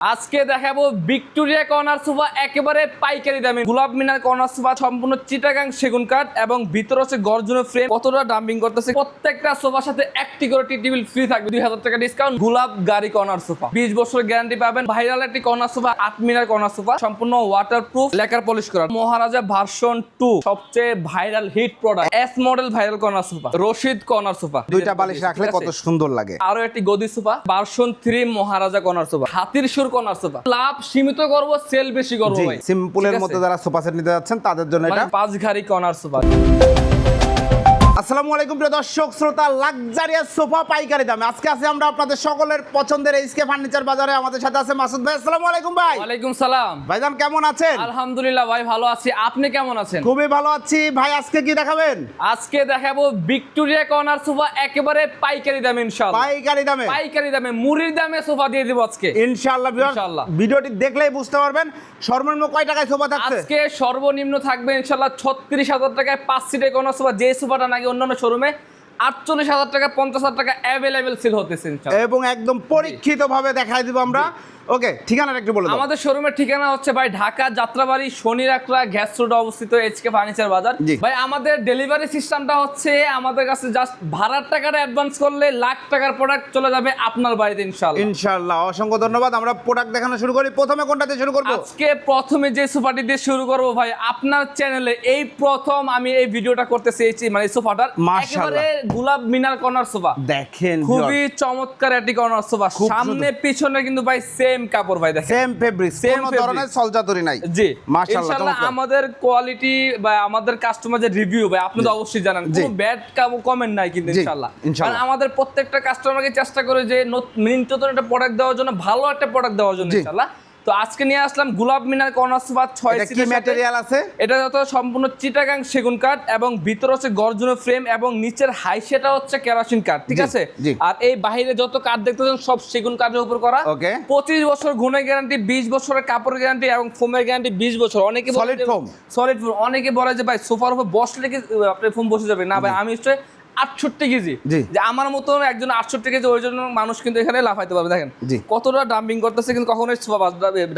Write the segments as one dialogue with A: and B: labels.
A: আজকে দেখাবো Victoria corner sofa একেবারে পাইকারি দামে। গোলাপ মিনার কর্নার সোফা সম্পূর্ণ চিটাগাং সেগুন কাঠ এবং ভিতরে হচ্ছে গর্জনের ফ্রেম কতটা ডাম্পিং করতেছে? প্রত্যেকটা সোফার সাথে একটি করে টি টেবিল ফ্রি থাকবে। দুই হাজার টাকা ডিসকাউন্ট গোলাপ গাড়ি কর্নার সোফা। বিশ বছর গ্যারান্টি পাবেন। ভাইরাল একটি কর্নার সোফা আট মিনার কর্নার সোফা। সম্পূর্ণ ওয়াটার প্রুফ লেকার পলিশ করা। মহারাজা ভার্সন টু সবচেয়ে viral hit product S model viral corner sofa. Rashid corner sofa.
B: দুইটা বালিশ রাখলে কত সুন্দর লাগে।
A: আরও একটি গদি sofa. Version three Maharaja corner sofa. হাতির সুর কর্নার সোফা লাভ সীমিত করব সেল বেশি করব ভাই।
B: সিম্পলের মধ্যে যারা সোফা সেট নিতে যাচ্ছেন তাদের জন্য এটা
A: পাঁচ ঘাড়ি কর্নার সোফা।
B: আসসালামু আলাইকুম প্রিয় দর্শক শ্রোতা লাক্সারিয়াস সোফা পাইকারি দামে। আজকে আছে আমরা আপনাদের সকলের পছন্দের এইচকে ফার্নিচার বাজারে। আমাদের সাথে আছে মাসুদ ভাই। আসসালামু আলাইকুম ভাই।
A: ওয়ালাইকুম সালাম।
B: ভাইজান কেমন আছেন?
A: আলহামদুলিল্লাহ ভাই ভালো আছি। আপনি কেমন আছেন?
B: খুবই ভালো আছি। ভাই আজকে কি দেখাবেন?
A: আজকে দেখাবো ভিক্টোরিয়া কর্নার সোফা একেবারে পাইকারি দামে ইনশাআল্লাহ।
B: পাইকারি দামে?
A: পাইকারি দামে মুড়ির দামে সোফা দিয়ে দিব আজকে।
B: ইনশাআল্লাহ
A: ইনশাআল্লাহ।
B: ভিডিওটি দেখলেই বুঝতে পারবেন সর্বনিম্ন কয় টাকায় সোফা থাকছে?
A: আজকে সর্বনিম্ন থাকবে ছত্রিশ হাজার টাকায় পাঁচ সিটের কোনো সোফা। যে সোফাটা নাকি অন্যান্য শোরুমে আটচল্লিশ হাজার টাকা পঞ্চাশ হাজার টাকা অ্যাভেলেবেল সেল হতেছে
B: এবং একদম পরীক্ষিত ভাবে দেখাই দিব আমরা। ওকে ঠিকানাটা একটু বলে দাও।
A: আমাদের শোরুমের ঠিকানা হচ্ছে ভাই ঢাকা যাত্রাবাড়ি গ্যাস রোড অবস্থিত এইচকে ফার্নিচার বাজার। ভাই আমাদের ডেলিভারি সিস্টেমটা হচ্ছে আমাদের কাছে জাস্ট ভাড়ার টাকাটা অ্যাডভান্স করলে লাখ টাকার প্রোডাক্ট চলে যাবে আপনার বাড়িতে ইনশাল্লাহ
B: ইনশাআল্লাহ অসংখ্য ধন্যবাদ। আমরা প্রোডাক্ট দেখানো শুরু করি। প্রথমে শুরু করব?
A: আজকে প্রথমে যে সোফাটি দিয়ে শুরু করব ভাই আপনার চ্যানেলে এই প্রথম আমি এই ভিডিওটা করতে চেয়েছি মানে সোফাটার। একেবারে গোলাপ মিনার কর্নার সোফা।
B: দেখেন
A: খুবই চমৎকার একটি কর্নার সোফা। সামনে পিছনে কিন্তু ভাই সেম কাপড় ভাই দেখেন।
B: সেম ফেব্রিক
A: সেম
B: ধরনের সলজাতরি নাই।
A: জি।
B: মাশাআল্লাহ
A: আমাদের কোয়ালিটি বা আমাদের কাস্টমারদের রিভিউ ভাই আপনি তো অবশ্যই জানেন। কোনো ব্যাড কমেন্ট নাই কিন্তু ইনশাআল্লাহ
B: ইনশাআল্লাহ।
A: কারণ আমাদের প্রত্যেকটা কাস্টমারকে চেষ্টা করে যে নিত্যতন একটা প্রোডাক্ট দেওয়ার জন্য ভালো একটা প্রোডাক্ট দেওয়ার জন্য ইনশাআল্লাহ। তো আজকে নিয়ে আসলাম গোলাপ মিনার কর্নার সোফা ছয়
B: কি ম্যাটেরিয়াল আছে?
A: এটা যত সম্পূর্ণ চিটাগাং সেগুন কাঠ এবং ভিতরে হচ্ছে গর্জনের ফ্রেম এবং নিচের হাই সেটা হচ্ছে কেরাসিন কাঠ ঠিক আছে? আর এই বাইরে যত কাঠ দেখতে দেখতেছেন সব সেগুন কাঠের উপর করা. পঁচিশ বছর গুণের গ্যারান্টি বিশ বছরের কাপড় গ্যারান্টি এবং ফোমের গ্যারান্টি বিশ বছর। অনেকে
B: সলিড foam?
A: সলিড ফোম অনেকে বলে যে ভাই সোফার উপর বসলে কি আহ, আপনার ফোম বসে যাবে? না ভাই আমি হচ্ছে আটষট্টি কেজি। যে আমার মতন একজন আটষট্টি কেজি ওই জন্য মানুষ কিন্তু এখানে লাফাইতে পারবে দেখেন। কতটা ডাম্পিং করতেছে কিন্তু কখনোই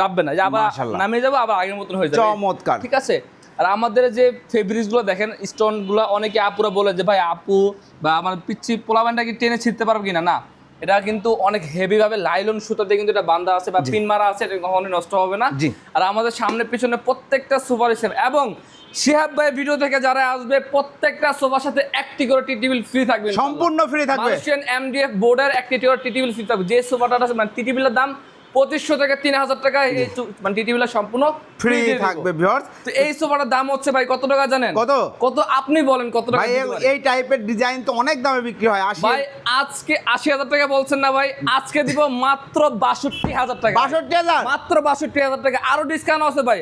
A: ডাববে না। যে আবার নামে যাব আবার আগের মতন হয়ে যাবে।
B: চমৎকার।
A: ঠিক আছে? আর আমাদের যে ফেব্রিক্সগুলো দেখেন স্টোনগুলো অনেকে আপুরা বলে যে ভাই আপু বা আমার পিচ্ছি পোলাবানটা কি টেনে ছিঁড়তে পারবে কিনা? না এটা কিন্তু অনেক হেভি ভাবে লাইলন সুতা দিয়ে কিন্তু এটা বান্ধা আছে বা পিন মারা আছে এটা কখনোই নষ্ট হবে না। আর আমাদের সামনে পিছনে প্রত্যেকটা সুপার এবং শিহাব ভাই ভিডিও থেকে যারা আসবে প্রত্যেকটা সোফার সাথে একটি করে টি টেবিল ফ্রি থাকবে
B: সম্পূর্ণ ফ্রি থাকবে।
A: এমডিএফ বোর্ডের একটি টি টেবিল ফ্রি থাকবে। যে সোফাটা আছে মানে টি টেবিলের দাম পঁচিশশো থেকে তিন হাজার টাকা এই মানে সম্পূর্ণ
B: ফ্রি থাকবে ভিউয়ার্স
A: তো এই সোফাটার দাম হচ্ছে ভাই কত টাকা জানেন?
B: কত?
A: কত আপনি বলেন কত টাকা
B: এই- টাইপের ডিজাইন তো অনেক দামে বিক্রি হয়
A: ভাই আজকে আশি হাজার টাকা বলছেন না ভাই আজকে দিব মাত্র বাষট্টি হাজার টাকা।
B: বাষট্টি হাজার?
A: মাত্র বাষট্টি হাজার টাকা। আরও ডিসকাউন্ট আছে ভাই।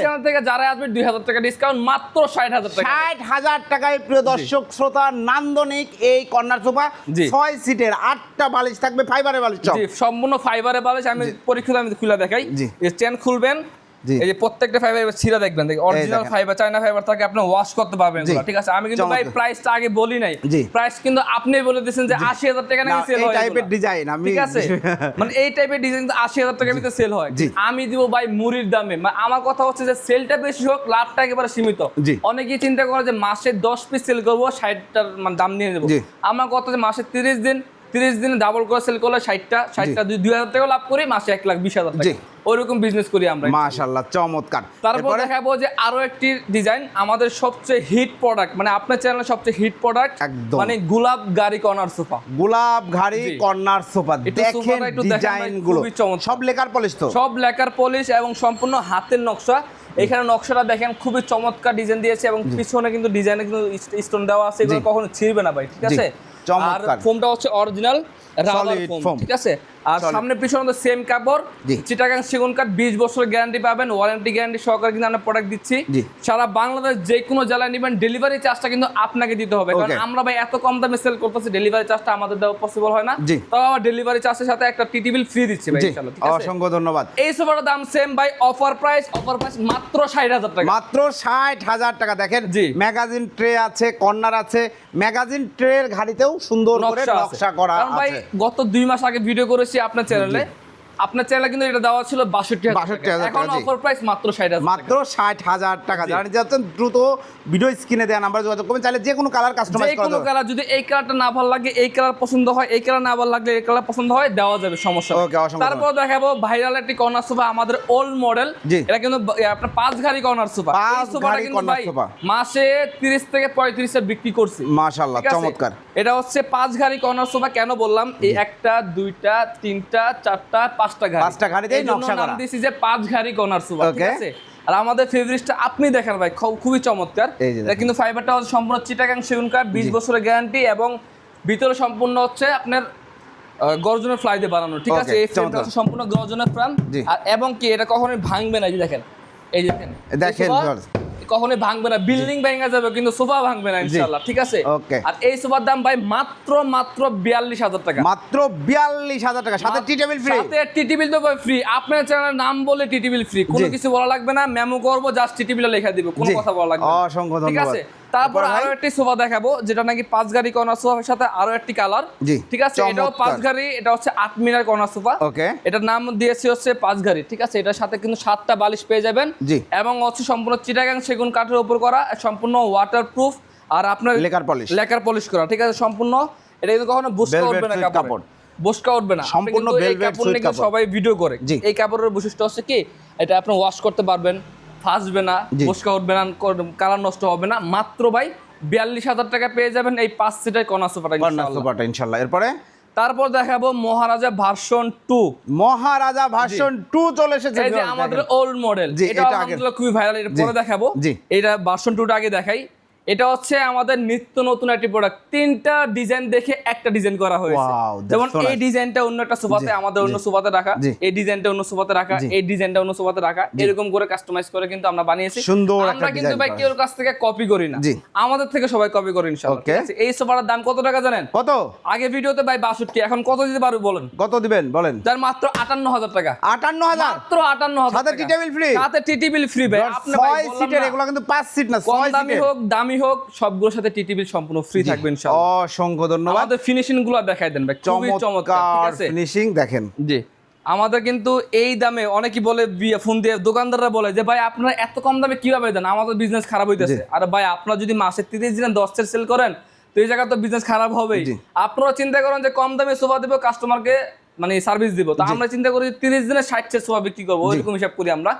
A: চ্যানেল থেকে যারা আসবে দুই হাজার টাকা ডিসকাউন্ট মাত্র ষাট হাজার টাকা।
B: ষাট হাজার টাকায় প্রিয় দর্শক শ্রোতা নান্দনিক এই কর্নার সোফা ছয় সিটের আটটা বালিশ থাকবে ফাইবারের বালিশ সব।
A: জি আমি পরীক্ষা আমি খুলে দেখাই। এই চেন খুলবেন এই যে প্রত্যেকটা ফাইবার ছিঁড়া দেখবেন। অরিজিনাল ফাইবার ফাইবার থাকে আপনি ওয়াশ করতে পারবেন ঠিক আছে? আমি কিন্তু ভাই প্রাইসটা আগে বলি নাই। প্রাইস কিন্তু আপনি বলে দিয়েছেন যে আশি হাজার টাকা নাকি সেল
B: এই
A: হয়
B: টাইপের ডিজাইন আমি
A: ঠিক আছে? মানে এই টাইপের ডিজাইন কিন্তু আশি হাজার টাকার ভিতরে সেল হয়। আমি দিব ভাই মুড়ির দামে। মানে আমার কথা হচ্ছে যে সেলটা বেশি হোক লাভটা একেবারে সীমিত। অনেকেই চিন্তা করে যে মাসে দশ পিস সেল করব ষাটটার মানে দাম নিয়ে নেব। আমার কথা যে মাসে তিরিশ দিন তিরিশ দিনে ডাবল করে সেল করলে ষাটটা ষাটটা দুই হাজার টাকা লাভ করি মাসে এক লাখ বিশ হাজার টাকা। ওইরকম বিজনেস করি আমরা।
B: মাশাআল্লাহ চমৎকার।
A: তারপর দেখাবো যে আরও একটি ডিজাইন আমাদের সবচেয়ে হিট প্রোডাক্ট মানে আপনার চ্যানেলের সবচেয়ে হিট প্রোডাক্ট
B: একদম।
A: মানে গোলাপ গাড়ি কর্নার সোফা।
B: গোলাপ
A: জি।
B: কর্নার সোফা দেখেন ডিজাইনগুলো।
A: খুবই চমৎকার।
B: সব লেকার পলিশ তো?
A: সব লেকার পলিশ এবং সম্পূর্ণ হাতের নকশা। এখানে নকশাটা দেখেন খুবই চমৎকার ডিজাইন দিয়েছে এবং পিছনে কিন্তু ডিজাইনে কিন্তু স্টোন দেওয়া আছে এগুলো কখনো ছিঁড়বে না ভাই ঠিক আছে? আর। ফোমটা হচ্ছে অরিজিনাল রাবার ফোম ঠিক আছে আর। সামনে পিছনে তো সেম কাপড়। চিটাগাং সেগুন কাঠ বিশ বছরের গ্যারান্টি পাবেন ওয়ারেন্টি গ্যারান্টি সহকারে কিন্তু আমরা প্রোডাক্ট দিচ্ছি। সারা বাংলাদেশ যে কোনো জেলায় নেবেন ডেলিভারি চার্জটা কিন্তু আপনাকে দিতে হবে। কারণ আমরা ভাই এত কম দামে সেল করতেছি ডেলিভারি চার্জটা আমাদের দেওয়া পসিবল হয় না। তাও আবার ডেলিভারি চার্জের সাথে একটা টি টেবিল ফ্রি দিচ্ছি ভাই
B: অসংখ্য ধন্যবাদ।
A: এই সোফাটার দাম সেম ভাই অফার প্রাইস অফার প্রাইস মাত্র ষাট হাজার টাকা।
B: মাত্র ষাট হাজার টাকা। দেখেন। ম্যাগাজিন ট্রে আছে কর্নার আছে। ম্যাগাজিন ট্রের ঘাড়িতেও সুন্দর করে
A: নকশা
B: করা
A: ভাই গত দুই মাস আগে ভিডিও করেছি আপনার চ্যানেলে আপনার চ্যানেলে কিন্তু এটা দেওয়া ছিল বাষট্টি
B: 62,000
A: এখন অফার প্রাইস মাত্র ষাট হাজার
B: মাত্র ষাট হাজার টাকা। যাচ্ছেন দ্রুত ভিডিও স্ক্রিনে দেওয়া নাম্বার যোগাযোগ করবেন। চাইলে যে কোনো কালার কাস্টমাইজ
A: যে কোনো কালার যদি এই কালারটা না ভালো লাগে এই কালার পছন্দ হয় এই কালার না ভালো লাগলে এই কালার পছন্দ হয় দেওয়া যাবে সমস্যা
B: অসংখ্য
A: তারপর দেখাবো ভাইরাল একটি কর্নার সোফা আমাদের ওল্ড মডেল এটা কিন্তু আপনার পাঁচ ঘাড়ি কর্নার সোফা
B: পাঁচ ঘাড়ি corner sofa।
A: মাসে 30 থেকে 35 এর বিক্রি করছি।
B: মাশাল্লাহ
A: ঠিক
B: চমৎকার।
A: এটা হচ্ছে পাঁচ ঘাড়ি কর্নার সোফা কেন বললাম? এই একটা দুইটা তিনটা চারটা পাঁচটা ঘাড়ি।
B: পাঁচটা ঘাড়িতেই নকশা করা।
A: দিয়েছি যে পাঁচ ঘাড়ি কর্নার সোফা ঠিক আছে? আর আমাদের ফেভারিটটা আপনি দেখেন ভাই খুবই চমৎকার। এটা কিন্তু ফাইবারটা হচ্ছে সম্পূর্ণ চিটাগাং সেগুন কাঠ বিশ বছরের গ্যারান্টি এবং ভিতরে সম্পূর্ণ হচ্ছে আপনার গর্জনের ফ্লাই দিয়ে বানানো ঠিক আছে? এই ফ্রেমটা হচ্ছে সম্পূর্ণ গর্জনের ফ্রেম আর এবং কি এটা কখনোই ভাঙবে না এই যে দেখেন। এই দেখেন।
B: দেখেন।
A: কখনোই ভাঙবে না বিল্ডিং ভেঙে যাবে কিন্তু সোফা ভাঙবে না ইনশাআল্লাহ ঠিক আছে?
B: ওকে।
A: আর এই সোফার দাম ভাই মাত্র মাত্র বিয়াল্লিশ হাজার টাকা।
B: মাত্র বিয়াল্লিশ হাজার টাকা সাথে টি টেবিল ফ্রি
A: সাথে টি টেবিল তো ভাই ফ্রি আপনার চ্যানেলের নাম বলে টি টেবিল ফ্রি কোনো কিছু বলা লাগবে না মেমো করব জাস্ট টি টেবিল লেখা দিব কোনো কথা বলা লাগবে না।
B: অসংখ্য
A: ঠিক আছে? তারপর আরও একটি সোফা দেখাবো যেটা নাকি পাঁচ গাড়ি কর্নার সোফার সাথে আরও একটি কালার।
B: জি,
A: ঠিক আছে? এটাও পাঁচ গাড়ি এটা হচ্ছে আট মিনার কর্নার সোফা।
B: Okay.
A: এটার নাম দিয়েছি হচ্ছে পাঁচ গাড়ি ঠিক আছে? এটার সাথে কিন্তু সাতটা বালিশ পেয়ে যাবেন।
B: জি।
A: এবং হচ্ছে সম্পূর্ণ চিটাগাং সেগুন কাঠের উপর করা সম্পূর্ণ ওয়াটার প্রুফ আর আপনার
B: লেকার পলিশ
A: লেকার পলিশ করা ঠিক আছে? সম্পূর্ণ এটা কিন্তু কখনো বুসকা
B: Velvet
A: উঠবে না কাপড়। বসকা উঠবে না।
B: সম্পূর্ণ।
A: সবাই ভিডিও করে। এই কাপড়ের বৈশিষ্ট্য হচ্ছে কি? এটা আপনি ওয়াশ করতে পারবেন। ফাসবে না পোস্কা উঠবে না কালার নষ্ট হবে না। মাত্র ভাই বিয়াল্লিশ হাজার টাকা পেয়ে যাবেন এই পাঁচ সিটের
B: কনাসোপাটা ইনশাল্লাহ এরপরে?
A: তারপর দেখাবো Maharaja version two.
B: Maharaja version two চলে এসেছে
A: আমাদের ওল্ড মডেল এটা খুবই ভাইরাল এটা
B: জি,
A: পরে দেখাবো। এটা ভার্সন টুটা আগে দেখাই। এটা হচ্ছে আমাদের নিত্য নতুন একটি প্রোডাক্ট তিনটা ডিজাইন দেখে একটা ডিজাইন করা হয়েছে। যেমন এই ডিজাইনটা অন্য একটা সোফাতে আমাদের অন্য সোফাতে রাখা। এই ডিজাইনটা অন্য সোফাতে রাখা এই ডিজাইনটা অন্য সোফাতে রাখা। এরকম করে কাস্টমাইজ করে কিন্তু আমরা বানিয়েছি।
B: সুন্দর
A: আমরা কিন্তু ভাই কেউ কাছ থেকে কপি করি না। আমাদের থেকে সবাই কপি করি ইনশাআল্লাহ এই সোফাটার দাম কত টাকা জানেন?
B: কত?
A: আগে ভিডিওতে ভাই 62 এখন কত দিতে পারবে বলেন?
B: কত দিবেন বলেন।
A: তার মাত্র আটান্ন হাজার টাকা।
B: আটান্ন হাজার
A: মাত্র আটান্ন হাজার
B: সাথে
A: টাকা।
B: tea table free?
A: সাথে টি টেবিল ফ্রি ভাই। আপনি ভাই
B: সিটের এগুলো কিন্তু পাঁচ সিট না
A: কম
B: ছয়
A: দামি হোক দামি হোক সবগুলোর সাথে টি টেবিল সম্পূর্ণ ফ্রি থাকবে ইনশাআল্লাহ।
B: অসংখ্য ধন্যবাদ।
A: আমাদের ফিনিশিংগুলো দেখাই দেন ভাই খুবই চমৎকার ঠিক আছে?
B: ফিনিশিং দেখেন।
A: জি। আমাদের কিন্তু এই দামে অনেকেই বলে ফোন দিয়ে দোকানদাররা বলে যে ভাই আপনারা এত কম দামে কীভাবে দেন? আমাদের বিজনেস খারাপ হইতেছে। আর ভাই আপনারা যদি মাসে তিরিশ দিনে দশ সেল সেল করেন তো এই জায়গায় তো বিজনেস খারাপ হবেই। আপনারা চিন্তা করেন যে কম দামে সোফা দেবো কাস্টমারকে মানে সার্ভিস দিব। তো আমরা চিন্তা করি তিরিশ দিনে ষাট সেট সোফা বিক্রি করব ওইরকম হিসাব করি আমরা।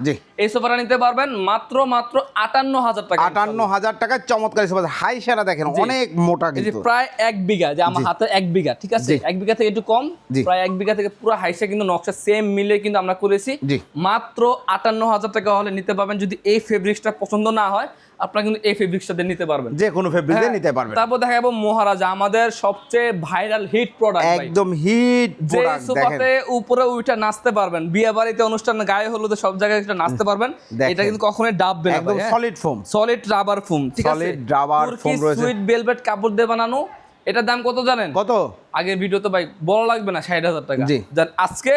A: এই সোফাটা নিতে পারবেন মাত্র মাত্র আটান্ন হাজার টাকা
B: আটান্ন হাজার টাকার চমৎকার হিসেবে হাই সেরা দেখেন অনেক মোটা কিন্তু।
A: প্রায় এক বিঘা যে আমার হাতে এক বিঘা ঠিক আছে? এক বিঘা থেকে একটু কম প্রায় এক বিঘা থেকে পুরো হাইসে কিন্তু নকশা সেম মিলে কিন্তু আমরা করেছি। মাত্র আটান্ন হাজার টাকা হলে নিতে পারবেন। যদি এই ফেব্রিক্সটা পছন্দ না হয় আপনারা কিন্তু এই ফেব্রিক্সটা দিয়ে নিতে পারবেন।
B: যে কোনো ফেব্রিক
A: হ্যাঁ,
B: নিতে পারবেন।
A: তারপর দেখা যাব মহারাজা আমাদের সবচেয়ে ভাইরাল হিট প্রোডাক্ট
B: একদম হিট
A: যে সোফাতে উপরে উঠে নাচতে পারবেন বিয়ে বাড়িতে অনুষ্ঠান গায়ে হলুদে সব জায়গায় এটা নাচতে পারবেন এটা কিন্তু কখনোই ডাববে না
B: একদম। Solid foam
A: solid rubber foam ঠিক আছে?
B: Solid rubber foam রয়েছে।
A: সুইট ভেলভেট কাপড় দিয়ে বানানো এটার দাম কত জানেন?
B: কত?
A: আগের ভিডিও তো ভাই বড় লাগবে না ষাট হাজার টাকা। আজকে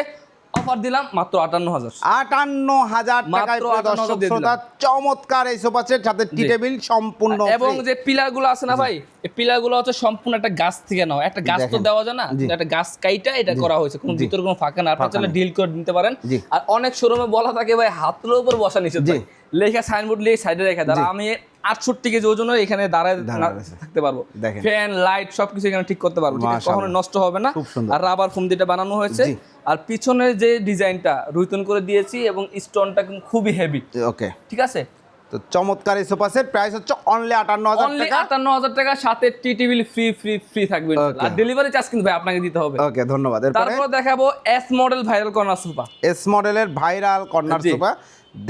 A: অফার দিলাম মাত্র আটান্ন হাজার
B: আটান্ন হাজার টাকায়
A: মাত্র
B: প্রিয়
A: 58
B: দর্শক শ্রোতা চমৎকার এই সোফা সেট সাথে টি টেবিল সম্পূর্ণ
A: এবং যে পিলারগুলো আছে না ভাই এই পিলারগুলো হচ্ছে সম্পূর্ণ একটা গাছ থেকে নাও। একটা গাছ তো দেওয়া যায় না একটা গাছ কাইটা এটা করা হয়েছে। কোনো ভিতরে কোনো ফাঁকা না আপনার চাইলে ডিল করে নিতে পারেন। আর অনেক শোরুমে বলা থাকে ভাই হাতলো উপর বসা। ভাই। লেখা সাইনবোর্ড লিখে সাইডে রেখে দাঁড়া আমি আটষট্টি কেজি ওজন এখানে দাঁড়ায়। থাকতে পারব। ফ্যান লাইট সবকিছু এখানে ঠিক করতে পারব? কখনো নষ্ট হবে না। আর রাবার ফোম দিয়ে বানানো হয়েছে। আর পিছনের যে ডিজাইনটা রুইতন করে দিয়েছি এবং স্টোনটা কিন্তু খুবই হেভি
B: ওকে।
A: ঠিক আছে?
B: তো চমৎকার এই সোফা সেট প্রাইস হচ্ছে অনলি আটান্ন হাজার টাকা।
A: আটান্ন হাজার টাকা। সাথে টি টিভি ফ্রি ফ্রি ফ্রি থাকবে আর ডেলিভারি চার্জ কিন্তু ভাই আপনাকে দিতে হবে।
B: ওকে ধন্যবাদ।
A: তারপর দেখাবো S model viral corner sofa
B: S মডেলের ভাইরাল কর্নার সোফা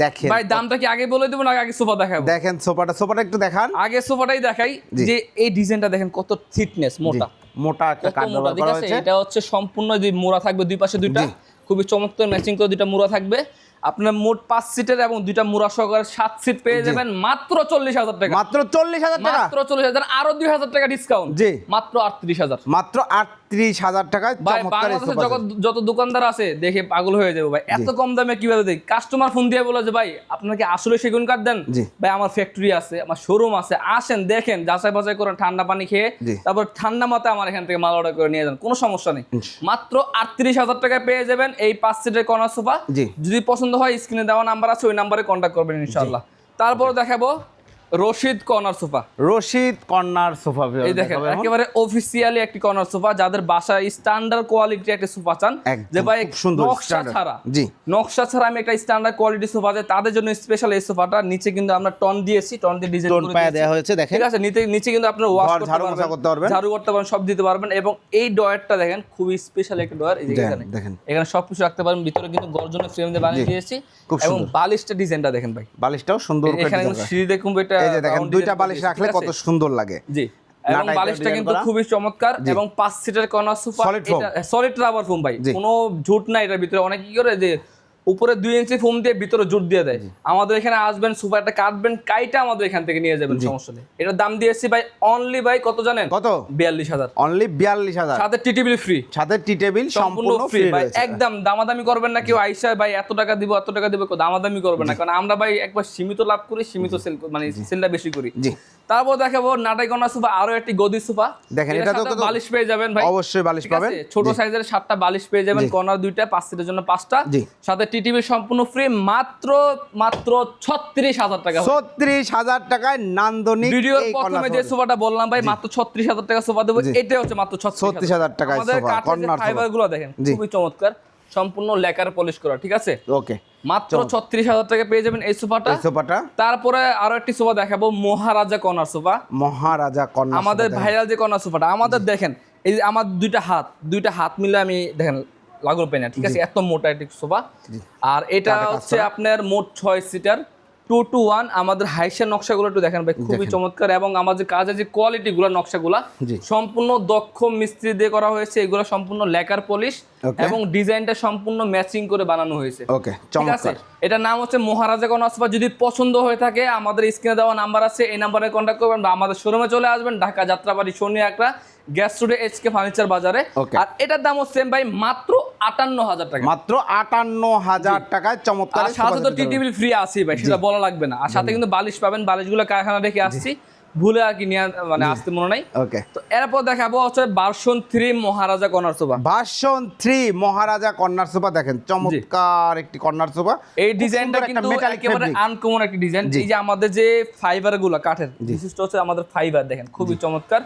B: দেখেন
A: ভাই দামটা কি আগে বলে দেবো না আগে সোফা দেখাবো?
B: দেখেন সোফাটা সোফাটা একটু দেখান।
A: আগে সোফাটাই দেখাই যে এই ডিজাইনটা দেখেন কত থিকনেস মোটা।
B: মোটা একটা
A: কত
B: কাঠ ব্যবহার করা হয়েছে।
A: এটা হচ্ছে সম্পূর্ণ দুই মোড়া থাকবে দুই পাশে দুইটা। খুবই চমৎকার ম্যাচিং করে দুইটা মোড়া থাকবে। আপনার মোট পাঁচ সিটের এবং দুইটা মোড়া সহকারে সাত সিট পেয়ে যাবেন মাত্র চল্লিশ হাজার টাকা।
B: মাত্র চল্লিশ হাজার টাকা?
A: মাত্র চল্লিশ হাজার আরও দুই হাজার টাকা ডিসকাউন্ট
B: জি।
A: মাত্র আটত্রিশ হাজার।
B: মাত্র আট আটত্রিশ হাজার টাকায়
A: যত দোকানদার আছে দেখে পাগল হয়ে যাবে ভাই। এত কম দামে কীভাবে দেয় কাস্টমার ফোন দিয়ে বলে যে ভাই আপনাকে আসলে সেগুন কাঠ দেন? ভাই আমার ফ্যাক্টরি আছে আমার শোরুম আছে। আসেন দেখেন যাচাই বাছাই করেন ঠান্ডা পানি খেয়ে তারপর ঠান্ডা মাথায় আমার এখান থেকে মাল অর্ডার করে নিয়ে যান। কোনো সমস্যা নেই। মাত্র আটত্রিশ হাজার টাকায় পেয়ে যাবেন এই পাঁচ সিটের কর্নার সোফা যদি পছন্দ হয় স্ক্রিনে দেওয়া নাম্বার আছে ওই নাম্বারে কন্ট্যাক্ট করবেন ইনশাআল্লাহ তারপর দেখাবো Rashid corner sofa
B: Rashid corner sofa
A: এই দেখেন একেবারে অফিসিয়ালি একটি কর্নার সোফা যাদের বাসায় স্ট্যান্ডার্ড কোয়ালিটির একটা সোফা চান যে ভাই
B: সুন্দর,
A: নকশা ছাড়া
B: জি।
A: নকশা ছাড়া আমি একটা স্ট্যান্ডার্ড কোয়ালিটি সোফা চাই তাদের জন্য স্পেশাল এই সোফাটা নিচে কিন্তু আমরা টন দিয়েছি টন দিয়ে ডিজাইন
B: পায়া দেওয়া হয়েছে দেখেন
A: ঠিক আছে নিচে নিচে কিন্তু আপনার ওয়াশ করতে
B: ঝাড়ু করতে পারবেন।
A: ঝাড়ু করতে পারবেন সব দিতে পারবেন এবং এই ডয়ারটা দেখেন খুবই স্পেশাল একটা ডয়ার এই যে
B: দেখেন,
A: এখানে
B: দেখেন।
A: এখানে সবকিছু রাখতে পারবেন ভিতরে কিন্তু গর্জনের ফ্রেম দিয়ে বানিয়ে দিয়েছি এবং। বালিশটা ডিজাইনটা দেখেন ভাই
B: বালিশটাও সুন্দর
A: এখানে
B: করা।
A: সিঁড়ি দেখুন এটা
B: এই যে দেখেন দুইটা বালিশ রাখলে কত সুন্দর লাগে।
A: জি। এবং বালিশটা কিন্তু খুবই চমৎকার এবং পাঁচ সিটের corner
B: super
A: solid rubber foam ভাই। কোনো ঝুট নাই এটার ভিতরে। অনেক কি করে যে উপরে দুই ইঞ্চি ফোম দিয়ে ভিতরে জুট দিয়ে দেয়। আমাদের এখানে আসবেন সোফাটা কাটবেন কাইটা আমাদের এখান থেকে নিয়ে যাবেন সমস্যা নেই। এটার দাম দিয়েছি ভাই অনলি ভাই কত জানেন?
B: কত?
A: বিয়াল্লিশ হাজার।
B: অনলি বিয়াল্লিশ হাজার।
A: সাথে টিটিবিল ফ্রি
B: সাথে টি টেবিল
A: সম্পূর্ণ ফ্রি ভাই একদম দামাদামি করবেন না কেউ আইসা ভাই এত টাকা দিব এত টাকা দিব দামাদামি করবেন না। কারণ আমরা ভাই একবার সীমিত লাভ করি সীমিত সেল মানে সেলটা বেশি করি।
B: জি।
A: তারপর দেখাবো নাটাই কন্যা সোফা আরও একটি গদি সোফা
B: দেখেন, এটা তো
A: বালিশ পেয়ে যাবেন ভাই।
B: অবশ্যই বালিশ পাবেন।
A: ছোট সাইজের সাতটা বালিশ পেয়ে যাবেন কর্নার দুইটা পাঁচ সিটের জন্য পাঁচটা। সাথে টিটিভি সম্পূর্ণ ফ্রি মাত্র মাত্র ছত্রিশ হাজার টাকা
B: ছত্রিশ হাজার টাকায় নান্দনিক
A: ভিডিওর প্রথমে যে
B: সোফা।
A: সোফাটা বললাম ভাই মাত্র ছত্রিশ হাজার টাকা সোফা দেবো।
B: জি।
A: এটাই হচ্ছে মাত্র ছত্রিশ
B: হাজার টাকা
A: আমাদের কাঠের। ফাইবারগুলো দেখেন খুবই চমৎকার। সম্পূর্ণ লেকার পলিশ করা ঠিক আছে?
B: ওকে।
A: মাত্র ছত্রিশ হাজার টাকা পেয়ে যাবেন এই সোফাটা।
B: সোফাটা।
A: তারপরে আরও একটি সোফা দেখাবো Maharaja corner sofa.
B: Maharaja corner
A: আমাদের ভাইরাল যে কর্নার সোফাটা আমাদের দেখেন এই যে আমার দুইটা হাত দুইটা হাত মিলে আমি দেখেন লাগল পেনা ঠিক আছে? এত মোটা একটি সোফা। আর এটা হচ্ছে আপনার মোট ছয় সিটার টু টু ওয়ান আমাদের হাইসের নকশাগুলো একটু দেখেন ভাই খুবই চমৎকার। এবং আমাদের কাজের যে কোয়ালিটি গুলো নকশাগুলা। সম্পূর্ণ দক্ষ মিস্ত্রি দিয়ে করা হয়েছে। এগুলো সম্পূর্ণ লেকার পলিশ. এবং ডিজাইনটা সম্পূর্ণ ম্যাচিং করে বানানো হয়েছে।
B: ওকে চমৎকার।
A: এটার নাম হচ্ছে মহারাজা কনসপা যদি পছন্দ হয়ে থাকে আমাদের স্ক্রিনে দেওয়া নাম্বার আছে এই নাম্বারে কন্ট্যাক্ট করবেন বা আমাদের শোরুমে চলে আসবেন ঢাকা যাত্রাবাড়ি শনি আকরা গ্যাস রোডে এইচকে ফার্নিচার বাজারে। আর এটার দাম সেম ভাই মাত্র আটান্ন হাজার টাকা।
B: মাত্র আটান্ন হাজার টাকায় চমৎকার
A: আর সাথে তো টি টিভি ফ্রি আছে ভাই সেটা বলা লাগবে না। আর সাথে কিন্তু বালিশ পাবেন বালিশগুলো কারখানা রেখে আসছি। ভুলে আর কি নিয়ে মানে আসতে মনে নাই।
B: ওকে
A: তো এরপর দেখাবো হচ্ছে version three Maharaja corner sofa
B: version three Maharaja corner sofa দেখেন চমৎকার একটি কর্নার সোফা
A: এই ডিজাইনটা কিন্তু একেবারে আনকমন একটি ডিজাইন এই যে আমাদের যে ফাইবারগুলো কাঠের বিশিষ্ট হচ্ছে আমাদের ফাইবার দেখেন খুবই চমৎকার।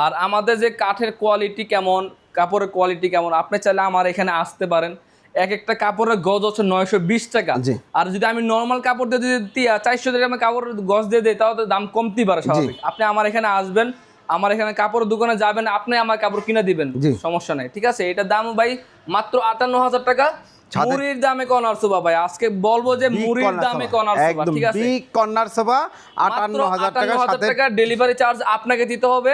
A: আর আমাদের যে কাঠের কোয়ালিটি কেমন কাপড়ের কোয়ালিটি কেমন আপনি চাইলে আমার এখানে আসতে পারেন। এক একটা কাপড়ের গজ হচ্ছে নয়শো বিশ টাকা। আর যদি আমি নর্মাল কাপড় দিয়ে যদি চারশো টাকা আমি কাপড়ের গজ দিয়ে দিই তাহলে দাম কমতেই পারে স্বাভাবিক। আপনি আমার এখানে আসবেন আমার এখানে কাপড়ের দোকানে যাবেন আপনি আমার কাপড় কিনে দিবেন সমস্যা নাই ঠিক আছে? এটার দাম ভাই মাত্র আটান্ন হাজার টাকা। মুড়ির দামে কর্নার সোফা ভাই। আজকে বলব যে মুড়ির দামে কর্নার সোফা ঠিক আছে?
B: বিগ কর্নার সোফা আটান্ন হাজার টাকা সাথে
A: টাকা ডেলিভারি চার্জ আপনাকে দিতে হবে।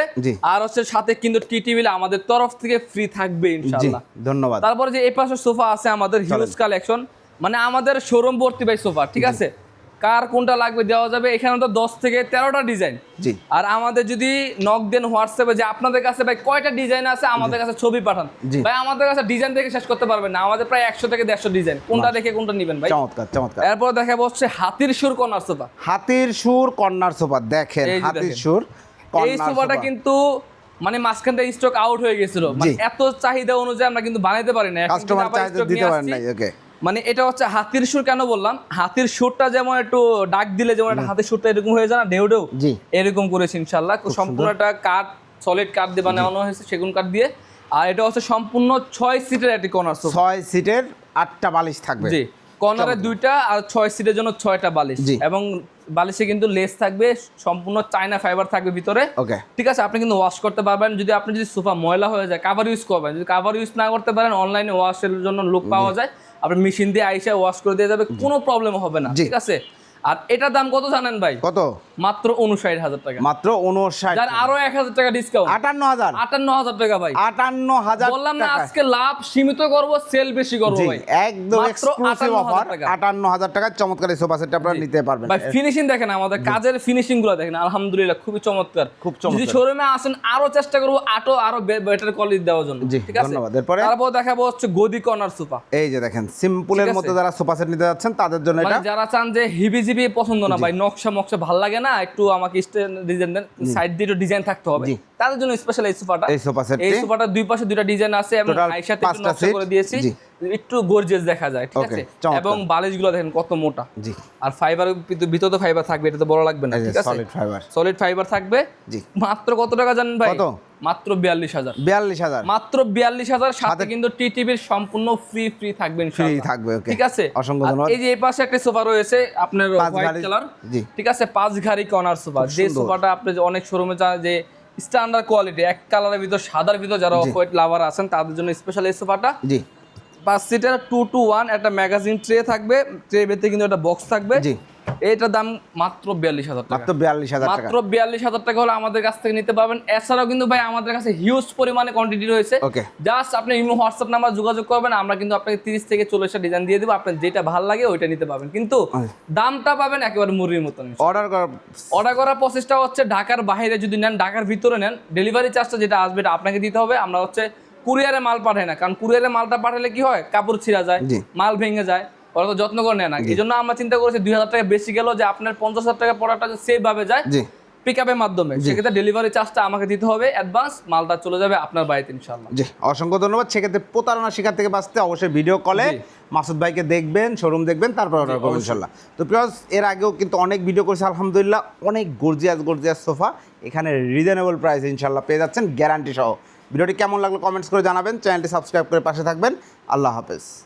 A: আর হচ্ছে সাথে কিন্তু টিটি বিল আমাদের তরফ থেকে ফ্রি থাকবে ইনশাআল্লাহ।
B: ধন্যবাদ।
A: তারপরে যে এই পাশে সোফা আছে আমাদের হিউজ কালেকশন মানে আমাদের শোরুম ভর্তি ভাই সোফা ঠিক আছে? কার কোনটা লাগবে দেওয়া যাবে? এখানে তো দশ থেকে তেরোটা ডিজাইন
B: জি।
A: আর আমাদের যদি নক দেন হোয়াটসঅ্যাপে যে আপনাদের কাছে ভাই কয়টা ডিজাইন আছে আমাদের কাছে ছবি পাঠান। ভাই আমাদের কাছে ডিজাইন দেখে শেষ করতে পারবেন না। আমাদের প্রায় একশো থেকে দেড়শো ডিজাইন কোনটা দেখে কোনটা নেবেন ভাই?
B: চমৎকার চমৎকার।
A: এরপর দেখাবো হচ্ছে হাতির সুর কর্নার সোফা।
B: হাতির সুর কর্নার সোফা দেখেন হাতির সুর
A: এই সোফাটা কিন্তু মানে মাঝখান থেকে স্টক আউট হয়ে গেছিল। মানে এত চাহিদা অনুযায়ী আমরা কিন্তু বানাইতে পারি না
B: কাস্টমার
A: stock
B: দিতে পারেন ওকে
A: মানে এটা হচ্ছে হাতির সুর কেন বললাম? হাতির সুরটা যেমন একটু ডাক দিলে যেমন একটা হাতির সুরটা এরকম হয়ে যায় না? ঢেউ ঢেউ? এরকম করেছি ইনশাল্লাহ সম্পূর্ণ একটা কাঠ সলিড কাঠ দিয়ে বানানো হয়েছে সেগুন কাঠ দিয়ে। আর এটা হচ্ছে সম্পূর্ণ ছয় সিটের একটি কর্নার সোফা
B: ছয় সিটের আটটা বালিশ থাকবে।
A: জি। কর্নারে দুইটা আর ছয় সিটের জন্য ছয়টা বালিশ। এবং বালিশে কিন্তু লেস থাকবে সম্পূর্ণ চায়না ফাইবার থাকবে ভিতরে।
B: ওকে।
A: ঠিক আছে আপনি কিন্তু ওয়াশ করতে পারবেন। যদি আপনি যদি সোফা ময়লা হয়ে যায় কাভার ইউজ করবেন। যদি কাভার ইউজ না করতে পারেন অনলাইনে ওয়াশের জন্য লোক পাওয়া যায়। আপনি মেশিন দিয়ে আইসা ওয়াশ করে দিয়ে যাবে কোনো প্রবলেম হবে না ঠিক আছে? আর এটার দাম কত জানেন ভাই?
B: কত?
A: মাত্র উনষাট হাজার টাকা।
B: মাত্র উনষাট
A: আরও এক হাজার টাকা ডিসকাউন্ট
B: আটান্ন হাজার।
A: আটান্ন হাজার টাকা ভাই।
B: আটান্ন হাজার
A: বললাম না আজকে লাভ সীমিত করব সেল বেশি করব ভাই।
B: একদম এক্সক্লুসিভ অফার আটান্ন হাজার টাকার চমৎকার এই সোফা সেটটা আপনারা নিতে পারবেন।
A: ভাই ফিনিশিং দেখেন আমাদের কাজের ফিনিশিংগুলো দেখেন আলহামদুলিল্লাহ খুবই চমৎকার।
B: খুব চমৎকার।
A: যদি শোরুমে আসেন আরও চেষ্টা করব আটো আরও বেটার কোয়ালিটি দেওয়ার জন্য। ঠিক আছে?
B: ধন্যবাদ। এরপরে?
A: তারপর দেখাবো হচ্ছে গদি কর্নার সোফা
B: এই যে দেখেন সিম্পলের মধ্যে যারা সোফা সেট নিতে যাচ্ছেন তাদের জন্য
A: মানে
B: এটা
A: যারা চান যে হিবি জিবি পছন্দ না ভাই নকশা মকশা ভালো লাগে না একটু আমাকে ডিজাইন দেন সাইড দিয়ে ডিজাইন থাকতে হবে। তাদের জন্য স্পেশাল এই সোফাটা।
B: এই সোফা সেট
A: এই সোফাটা দুই পাশে দুইটা ডিজাইন আছে এবং আইসাতে একটু নকশা করে দিয়েছি। একটু গর্জিয়াস দেখা যায় ঠিক আছে? এবং বালিশগুলো দেখেন কত মোটা।
B: জি।
A: আর ফাইবার ভিতরে তো ফাইবার থাকবে এটা তো বড় লাগবে না ঠিক আছে?
B: সলিড ফাইবার
A: সলিড ফাইবার থাকবে।
B: জি।
A: মাত্র কত টাকা জানেন ভাই?
B: কত?
A: মাত্র বিয়াল্লিশ হাজার।
B: বিয়াল্লিশ হাজার।
A: মাত্র বিয়াল্লিশ হাজার সাথে কিন্তু টিটিভির সম্পূর্ণ ফ্রি ফ্রি থাকবেন
B: ফ্রি থাকবে
A: ঠিক আছে?
B: অসংখ্য ধন্যবাদ।
A: এই যে এই পাশে একটা সোফা রয়েছে আপনার হোয়াইট কালার ঠিক আছে? পাঁচ ঘাড়ি কর্নার সোফা। যে সোফাটা আপনি অনেক শোরুমে চান যে স্ট্যান্ডার্ড কোয়ালিটি এক কালারের ভিতর সাদার ভিতর যারা
B: জি।
A: হোয়াইট লাভার আছেন তাদের জন্য স্পেশাল এই সোফাটা।
B: জি।
A: পাঁচ সিটার টু টু ওয়ান একটা ম্যাগাজিন ট্রে থাকবে। ট্রে ভেতরে কিন্তু একটা বক্স থাকবে।
B: জি।
A: এইটার দাম মাত্র বিয়াল্লিশ হাজার টাকা।
B: মাত্র বিয়াল্লিশ হাজার
A: মাত্র বিয়াল্লিশ হাজার টাকা হলে আমাদের কাছ থেকে নিতে পারবেন। এছাড়াও কিন্তু ভাই আমাদের কাছে হিউজ পরিমাণে কোয়ান্টিটি রয়েছে। জাস্ট আপনি ইমো হোয়াটসঅ্যাপ নাম্বার যোগাযোগ করবেন আমরা কিন্তু আপনাকে তিরিশ থেকে চল্লিশটা ডিজাইন দিয়ে দেবো। আপনার যেটা ভালো লাগে ওইটা নিতে পারবেন। কিন্তু দামটা পাবেন একেবারে মুড়ির মতন
B: অর্ডার করা
A: অর্ডার করার প্রসেসটা হচ্ছে ঢাকার বাইরে যদি নেন ঢাকার ভিতরে নেন ডেলিভারি চার্জটা যেটা আসবে এটা আপনাকে দিতে হবে। আমরা হচ্ছে কুরিয়ারে মাল পাঠাই না। কারণ কুরিয়ারে মালটা পাঠালে কি হয়? কাপড় ছিঁড়া যায় মাল ভেঙে যায়। ওরা তো যত্ন করে নেয় না। এই জন্য আমরা চিন্তা করেছি দুই হাজার টাকা বেশি গেল যে আপনার পঞ্চাশ হাজার টাকা পড়াটা সেভ ভাবে যায় পিক আপের মাধ্যমে। সেক্ষেত্রে ডেলিভারি চার্জটা আমাকে দিতে হবে অ্যাডভান্স মালটা চলে যাবে আপনার বাড়িতে ইনশাল্লাহ
B: জি অসংখ্য ধন্যবাদ। সেক্ষেত্রে প্রতারণা শিকার থেকে বাঁচতে অবশ্যই ভিডিও কলে মাসুদ ভাইকে দেখবেন শোরুম দেখবেন তারপর অর্ডার করবেন ইনশাল্লাহ তো প্লাস এর আগেও কিন্তু অনেক ভিডিও করেছে আলহামদুলিল্লাহ। অনেক গর্জিয়াস গর্জিয়াস সোফা এখানে রিজনেবল প্রাইস ইনশাল্লাহ পেয়ে যাচ্ছেন গ্যারান্টি সহ। ভিডিওটি কেমন লাগল কমেন্টস করে জানাবেন। চ্যানেলটি সাবস্ক্রাইব করে পাশে থাকবেন। আল্লাহ হাফেজ।